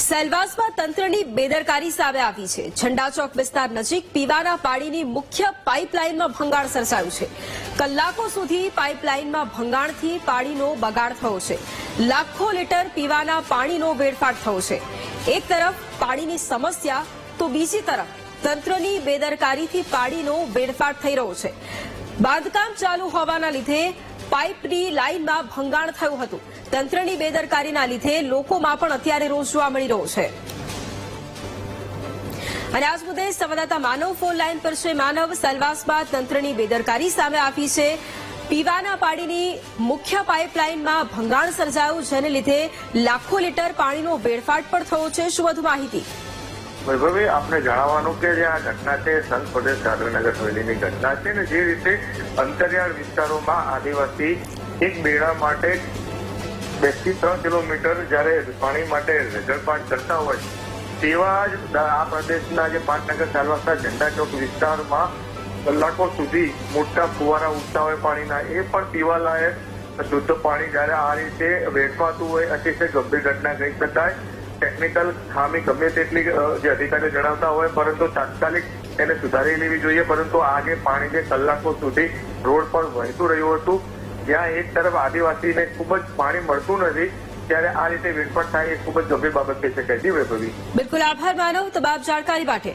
સેલવાસમાં તંત્રની બેદરકારી સામે આવી છે. ઝંડા ચોક વિસ્તાર નજીક પીવાના પાણીની મુખ્ય પાઇપલાઇનમાં ભંગાણ સર્જાયું છે. કલાકો સુધી પાઇપલાઇનમાં ભંગાણથી પાણીનો બગાડ થયો છે. લાખો લીટર પીવાના પાણીનો વેડફાટ થયો છે. એક તરફ પાણીની સમસ્યા, તો બીજી તરફ તંત્રની બેદરકારીથી પાણીનો વેડફાટ થઈ રહ્યો છે. બાંધકામ ચાલુ હોવાના લીધે પાઇપની લાઇનમાં ભંગાણ થયું હતું. તંત્રની બેદરકારીના લીધે લોકોમાં પણ અત્યારે રોષ જોવા મળી રહ્યો છે. અને આજ મુદ્દે સંવાદદાતા માનવ ફોન લાઇન પર છે. માનવ, સલવાસમાં તંત્રની બેદરકારી સામે આવી છે. પીવાના પાણીની મુખ્ય પાઇપલાઇનમાં ભંગાણ સર્જાયું, જેને લીધે લાખો લીટર પાણીનો વેડફાટ પણ થયો છે. શું વધુ માહિતી? વૈભવી આપને જણાવવાનું કે જે આ ઘટના છે, સંત પ્રદેશ દાદરનગર હવેલીની ઘટના છે ને જે રીતે અંતરિયાળ વિસ્તારોમાં આદિવાસી એક બેડા માટે બેથી ત્રણ કિલોમીટર જ્યારે પાણી માટે રજળપાટ કરતા હોય, તેવા જ આ પ્રદેશના જે પાટનગર ચાલવાસના ઝંડા ચોક વિસ્તારમાં કલાકો સુધી મોટા ફુવારા ઉઠતા હોય પાણીના, એ પણ પીવાલાયક શુદ્ધ પાણી જ્યારે આ રીતે વેઠવાતું હોય, અતિશય ગંભીર ઘટના કહી શકાય. ટેકનિકલ ખામી ગમે તેટલી જે અધિકારીઓ જણાવતા હોય, પરંતુ તાત્કાલિક એને સુધારી લેવી જોઈએ, પરંતુ આગે પાણી જે કલાકો સુધી રોડ પર વહેતું રહ્યું હતું. જ્યાં એક તરફ આદિવાસીને ખૂબ જ પાણી મળતું નથી, ત્યારે આ રીતે વેડફાટ થાય એ ખૂબ જ ગંભીર બાબત કહી શકાય. જી બિલકુલ આભાર, માનવ, તમામ જાણકારી માટે.